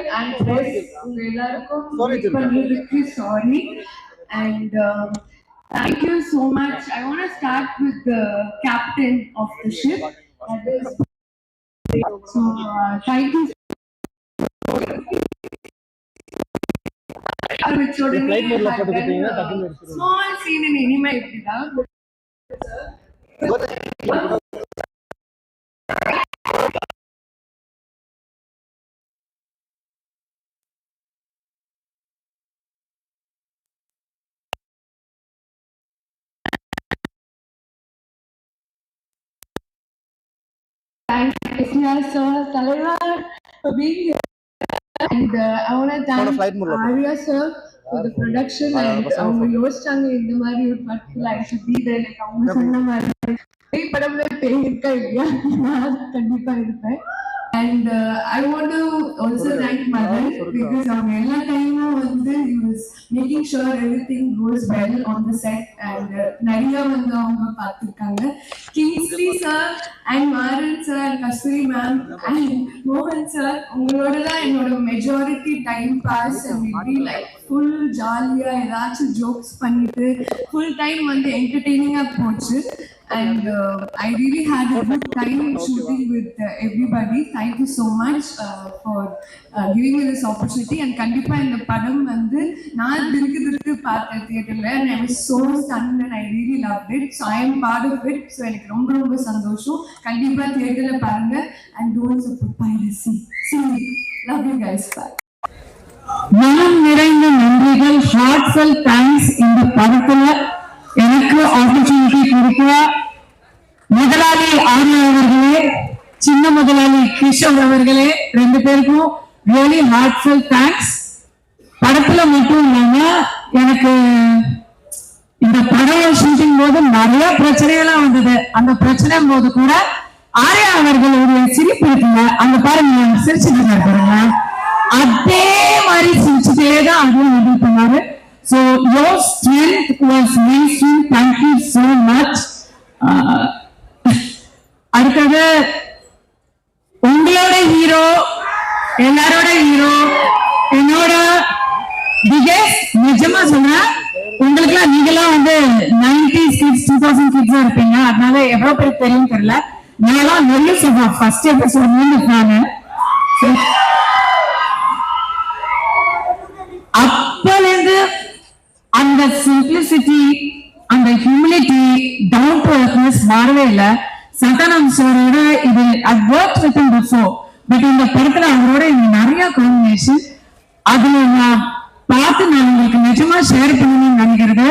அஹ், மக்கள் and friends உங்க எல்லாருக்கும் Sorry, meet பண்ணதுக்கு sorry and thank you so much I want start with the captain of the ship that is so thank you Flight mode ல போட்டுக்கிட்டீங்கன்னா டக்குன்னு எடுத்துருவோம். Small scene இனிமே இப்படிதான் Thank you, sir, Talaivar, for being here. And uh, I want to thank Sort of flight mode ல போடு. Arya sir for the production ah, and பசங்க அவங்க photo. யோசிச்சாங்க இந்த மாதிரி ஒரு படத்துல I should be there like அவங்க சொன்ன மாதிரி பேய் படம்ல பேய் இருக்கா இல்லையா நான் கண்டிப்பா இருப்பேன் and I want to also thank mother because அவங்க எல்லா டைமும் வந்து was making sure everything goes well on the set and நிறைய வந்து அவங்க பார்த்துருக்காங்க. Kingsley sir and Maran sir Kasthuri ma'am and மோகன் சார் உங்களோட தான் என்னோட மெஜாரிட்டி டைம் பாஸ் இப்படி லைக் ஃபுல் ஜாலியாக ஏதாச்சும் ஜோக்ஸ் பண்ணிட்டு ஃபுல் டைம் வந்து என்டர்டெய்னிங்காக போச்சு. And uh, I really had a good time shooting with uh, everybody. Thank you so much uh, for uh, giving me this opportunity. And கண்டிப்பா இந்த படம் வந்து நான் திருக்கு திருக்கு பார்த்தேன் தியேட்டர்ல and I was so stunned and I really loved it. So I am part of it. So எனக்கு ரொம்ப ரொம்ப சந்தோஷம் கண்டிப்பா தியேட்டர்ல பாருங்க and don't support piracy. See you. Love you guys. Bye. மனம் நிறைந்த நன்றிகள் ஹார்ட்ஃபுல் தேங்க்ஸ் இந்த படத்துல எனக்கு ஆப்பர்ச்சுனிட்டி கொடுக்க முதலாளி ஆர்யா அவர்களே சின்ன முதலாளி கிஷோர் அவர்களே ரெண்டு பேருக்கும் ரியலி ஹார்ட்ஃபுல் தேங்க்ஸ் படத்துல மட்டும் இல்லாம எனக்கு இந்த படம் ஷூட்டிங் போது நிறைய பிரச்சனைகள்லாம் வந்தது. அந்த பிரச்சனை போது கூட ஆர்யா அவர்களுடைய சிரிப்பு இருக்குங்க அந்த பாருங்க சிரிச்சுட்டு இருக்காருங்க அதே மாதிரி சிரிச்சுட்டே தான் அதுவும் இது பண்ணாரு so strength was was Thank you so much uh, அடுத்தது உங்களோட ஹீரோ எல்லாரோட ஹீரோ என்னோட பிகெஸ்ட் நிஜமா சொல்றேன் உங்களுக்குலாம் நீங்களாம் வந்து நைன்டி கிட்ஸ் டூ தௌசண்ட் கிட்ஸா இருப்பீங்க. அதனால எவ்வளவு பேருக்கு தெரியும் தெரியல. நான்லாம் நெல்லு சொல்றேன் ஃபர்ஸ்ட் எபிசோட் நானு அப்பலேருந்து அந்த சிம்பிளிசிட்டி அந்த ஹியூமிலிட்டி டவுன் டு அர்த்னஸ் மாறவே இல்லை சந்தானம் சாரோட இது at work with him before but இந்த படத்துல அவரோட இது நிறைய காம்பினேஷன் அதுல நான் பார்த்து நான் உங்களுக்கு நிஜமா ஷேர் பண்ணணும்னு நினைக்கிறது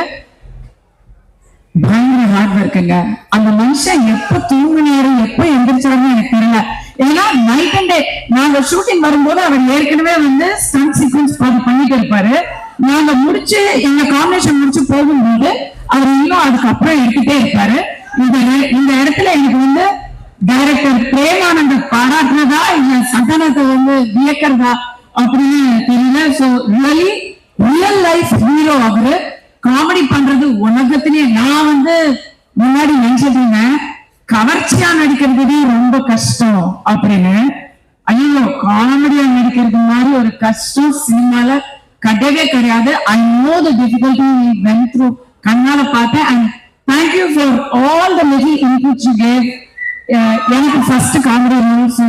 பயங்கர ஹார்ட் ஒர்க்குங்க அந்த மனுஷன் எப்ப தூங்கினாரு எப்ப எந்திரிச்சாருன்னு எனக்கு தெரியல. ஏன்னா நைட் அண்ட் டே நாங்க ஷூட்டிங் வரும்போது அவர் ஏற்கனவே வந்து ஸ்டன் சீக்வன்ஸ் பாதி பண்ணிட்டு இருப்பாரு. நாங்க முடிச்சு எங்க காம்பினேஷன் முடிச்சு போகும்போது அவர் இன்னும் அதுக்கப்புறம் எடுத்துட்டே இருப்பாரு. இந்த இந்த இடத்துல எனக்கு வந்து டைரக்டர் பிரேமானந்த பாராட்டுறதா இல்ல சந்தனத்தை வந்து வியக்கிறதா அப்படின்னு தெரியல. So really real life hero அவரு. காமெடி பண்றது உலகத்திலேயே நான் வந்து முன்னாடி நினைச்சிட்டு இருந்தேன் கவர்ச்சியா நடிக்கிறது ரொம்ப கஷ்டம் அப்படின்னு. ஐயோ காமெடியா நடிக்கிறது மாதிரி ஒரு கஷ்டம். சினிமால கிடையவே கிடையாது. I know the difficulty when through கண்ணால பார்த்தேன். And thank you for all the little inputs you gave எனக்கு ஃபர்ஸ்ட் காமெடி ரூல்ஸ்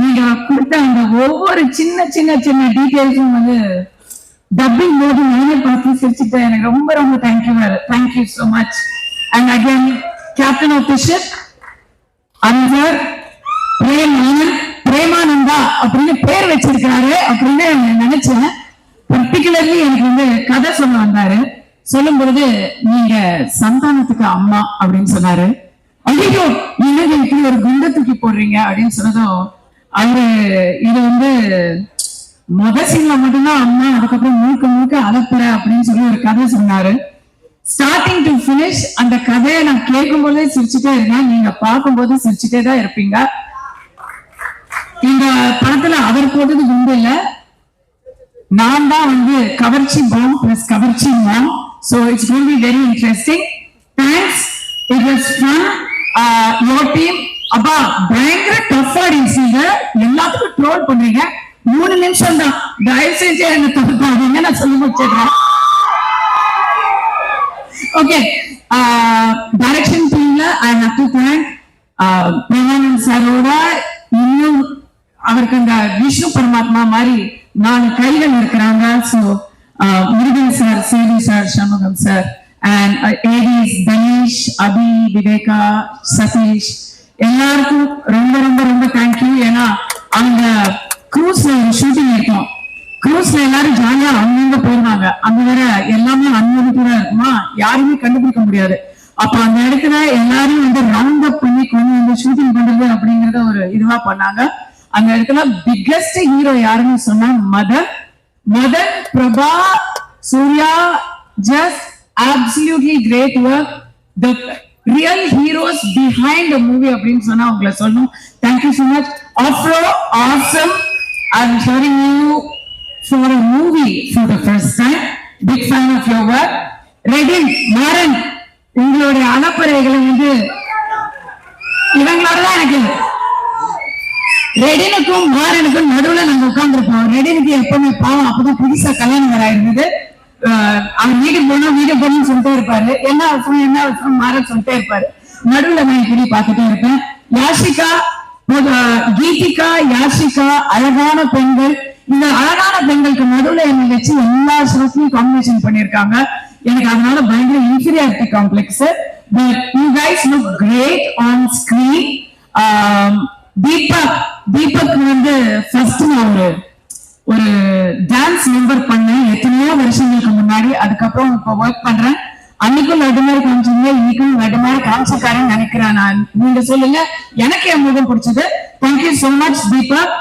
நீங்க கொடுத்த அந்த ஒவ்வொரு சின்ன சின்ன சின்ன டீட்டெயில்ஸும் வந்து டப்பிங் போது நானே பார்த்து சிரிச்சுட்டேன். எனக்கு ரொம்ப ரொம்ப thank you thank you so much and again captain of the ship Anwar Premanand Premananda அப்படின்னு பேர் வச்சிருக்காரு அப்படின்னு நினைச்சேன். பர்டிகுலர்லி எனக்கு வந்து கதை சொல்ல வந்தாரு. சொல்லும் பொழுது நீங்க சந்தானத்துக்கு அம்மா அப்படின்னு சொன்னாரு. ஐயோ என்னங்க இப்படி ஒரு குண்டை தூக்கி போடுறீங்க அப்படின்னு சொன்னதும் அவரு இது வந்து முத சீன்ல மட்டும்தான் அம்மா அதுக்கப்புறம் முழுக்க முழுக்க அலப்புற அப்படின்னு சொல்லி ஒரு கதை சொன்னாரு. ஸ்டார்டிங் டு பினிஷ் அந்த கதையை நான் கேட்கும் போதே சிரிச்சுட்டே இருக்கேன் நீங்க பார்க்கும்போது சிரிச்சுட்டே தான் இருப்பீங்க. இந்த படத்துல அவர் போட்டது குண்டு இல்ல. நான் தான் வந்து கவர்ச்சி பாம் பிளஸ் கவர்ச்சி mom so it's be very very interesting thanks it fun. Uh, your team அப்பா பயங்கர டஃப் ஆடிச்சீங்க எல்லாத்துக்கும் ட்ரோல் பண்றீங்க. மூணு நிமிஷம் தான். தயவு செஞ்சு என்ன தடுக்காதீங்க. நான் சொல்லி முடிச்சிடுறேன். ஓகே டைரக்ஷன் டீம்ல I have to thank Pramanand சாரோட இன்னும் அவருக்கு அந்த விஷ்ணு பரமாத்மா மாதிரி நாலு கைகள் இருக்கிறாங்க. So Murugan sir Savi sir Shanmugam sir and ADs Thaneesh Abhi Viveka Sathish எல்லாருக்கும் ரொம்ப ரொம்ப ரொம்ப தேங்க்யூ ஏன்னா அந்த க்ரூஸ்ல ஒரு ஷூட்டிங் இருக்கும். க்ரூஸ்ல எல்லாரும் ஜாலியா அங்கங்க போயிருவாங்க அங்க வேற எல்லாமே அன்லிமிட்டடா இருக்குமா? யாருமே கண்டுபிடிக்க முடியாது. அப்ப அந்த இடத்துல எல்லாரும் வந்து ரவுண்ட் அப் பண்ணி கொண்டு வந்து ஷூட்டிங் பண்றது அப்படிங்கறத ஒரு இதுவா பண்ணாங்க. அந்த இடத்துல பிக்கஸ்ட் ஹீரோ யாருன்னு சொன்னா mother mother Prabha Surya just absolutely great work the real heroes behind the movie அப்படின்னு சொன்னா உங்களை சொல்லணும் thank you so much Afro awesome I'm hearing you for a movie for the first time. Big fan of your work. Redin Maran உங்களுடைய அலப்பறைகளை வந்து இவங்களோட தான் எனக்கு ரெடினுக்கும் மாறனுக்கும் நடுவுல நாங்க உட்கார்ந்துருப்போம் ரெடினுக்கு எப்பவுமே பாவம். அப்பதான் புதுசா கல்யாணம் வேற இருந்தது அவர் வீடு போனா வீடு போகணும்னு சொல்லிட்டே இருப்பாரு. என்ன அவசரம் என்ன அவசரம் மாற சொல்லிட்டே இருப்பாரு. நடுவுல நான் இப்படி பார்த்துட்டே இருப்பேன். யாஷிகா கீதிகா யாஷிகா அழகான பெண்கள். இந்த அழகான பெண்களுக்கு நடுவுல என்னை வச்சு எல்லா ஷோட்லயும் காம்பினேஷன் பண்ணிருக்காங்க எனக்கு அதனால பயங்கர inferiority complex but you guys look great on screen Deepak Deepak வந்து ஃபர்ஸ்ட் நான் ஒரு ஒரு டான்ஸ் நம்பர் பண்ணேன் எத்தனையோ வருஷங்களுக்கு முன்னாடி அதுக்கப்புறம் இப்போ ஒர்க் பண்றேன். அன்னைக்கும் லட்டு மாதிரி காமிச்சீங்க இன்னைக்கும் லட்டு மாதிரி காமிச்சிருக்காருன்னு நினைக்கிறேன் நான். நீங்க சொல்லுங்க. எனக்கு என் முகம் பிடிச்சது. Thank you so much Deepak.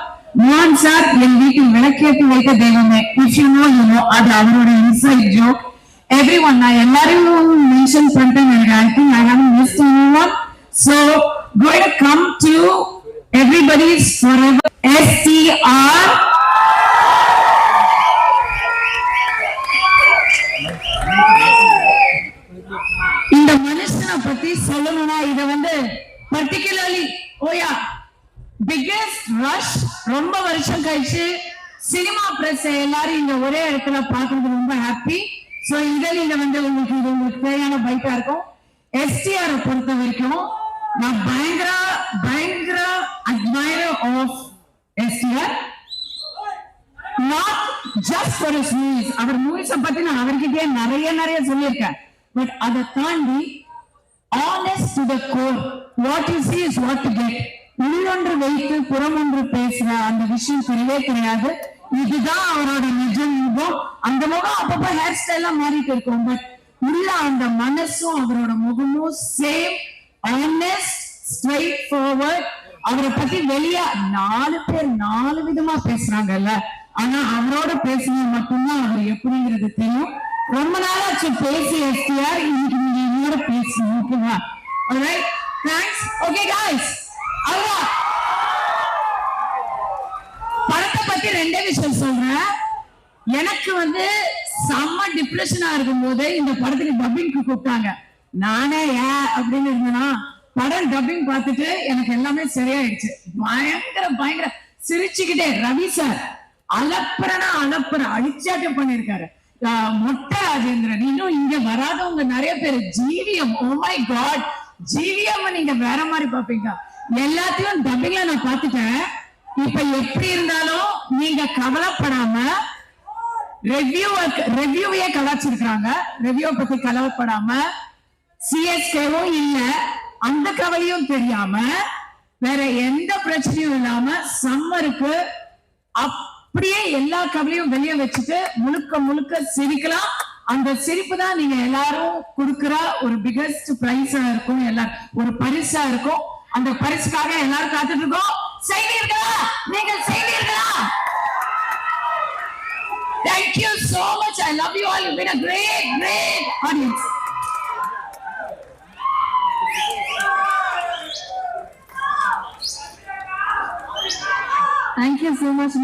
மோகன் சார் என் வீட்டில் விளக்கேற்றி வைத்த தெய்வமே. If you know you know அது அவரோட இன்சைட் ஜோக் எவ்ரி ஒன் நான் எல்லாரையும் மென்ஷன் பண்ணிட்டேன் எனக்கு I think I have miss any one so going come to everybody's for ever STR இந்த மனுஷனை பத்தி சொல்லணும்னா இத வந்து பர்டிகுலர்லி ஓயா பிக்கஸ்ட் ரஷ் ரொம்ப வருஷம் கழிச்சு சினிமா பிரஸ் எல்லாரும் இங்க ஒரே இடத்துல பாக்குறது ரொம்ப ஹாப்பி சோ இதை நீங்க வந்து உங்களுக்கு இது உங்களுக்கு தேவையான பைட்டா இருக்கும். எஸ்டிஆரை பொறுத்த வரைக்கும் நான் பயங்கர பயங்கர admirer of STR not just for his movies. அவர் மூவிஸ பத்தி நான் அவர்கிட்டயே நிறைய நிறைய சொல்லியிருக்கேன். பட் அதை தாண்டி honest to the core what you see is what to get. உள்ளொன்று வைத்து புறமொன்று பேசுற அந்த விஷயம் தெரியவே கிடையாது. இதுதான் அவரோட நிஜ முகம். அந்த முகம் அப்பப்போ ஹேர் ஸ்டைலாம் மாறிட்டு இருக்கும். பட் உள்ள அந்த மனசும் அவரோட முகமும் சேம் ஆனஸ்ட் ஸ்ட்ரைட் ஃபார்வர்ட் அவரை பத்தி வெளிய நாலு பேர் நாலு விதமா பேசுறாங்கல்ல. ஆனா அவரோட பேசினா மட்டும்தான் அவர் எப்படிங்கிறது தெரியும். ரொம்ப நாளாச்சு பேசி எஸ்டிஆர் இன்னைக்கு நீங்க என்னோட பேசணும் ஓகேவா? Alright thanks okay guys. அவ்வளோ படத்தை பத்தி ரெண்டே விஷயம் சொல்றேன். எனக்கு வந்து செம்ம டிப்ரெஷனா இருக்கும் போது இந்த படத்துக்கு டப்பிங்க்கு கூப்பிட்டாங்க. நானே ஏன் அப்படின்னு இருந்தேன்னா படம் டப்பிங் பார்த்துட்டு எனக்கு எல்லாமே சரியாயிடுச்சு. பயங்கர பயங்கர சிரிச்சுக்கிட்டே ரவி சார் அலப்புறனா அலப்புற அழிச்சாட்டம் பண்ணிருக்காரு மொட்டை ராஜேந்திரன் இன்னும் இங்க வராதவங்க நிறைய பேர் ஜீவியம் oh ஓ மை காட் ஜீவியம் நீங்க வேற மாதிரி பாப்பீங்க எல்லாத்தையும் டப்பிங்ல நான் பார்த்துட்டேன். இப்ப எப்படி இருந்தாலும் நீங்க கவலைப்படாம ரெவ்யூ ரெவ்யூவையே கலாச்சிருக்கிறாங்க. ரெவ்யூ பத்தி கவலைப்படாம சிஎஸ்கேவும் இல்ல அந்த கவலையும் தெரியாம வேற எந்த பிரச்சனையும் இல்லாம சம்மருக்கு அப்படியே எல்லா கவலையும் வெளியே வச்சுட்டு முழுக்க முழுக்க சிரிக்கலாம் அந்த சிரிப்பு தான் நீங்க எல்லாரும் கொடுக்கிற ஒரு பிகஸ்ட் பிரைஸா இருக்கும் எல்லாரும் ஒரு பரிசா இருக்கும் அந்த பரிசுக்காக எல்லாரும் காத்துட்டு இருக்கோம் செய்வீர்களா நீங்கள் செய்வீர்களா Thank you so much. I love you all. You've been a great, great audience. Em resumo, as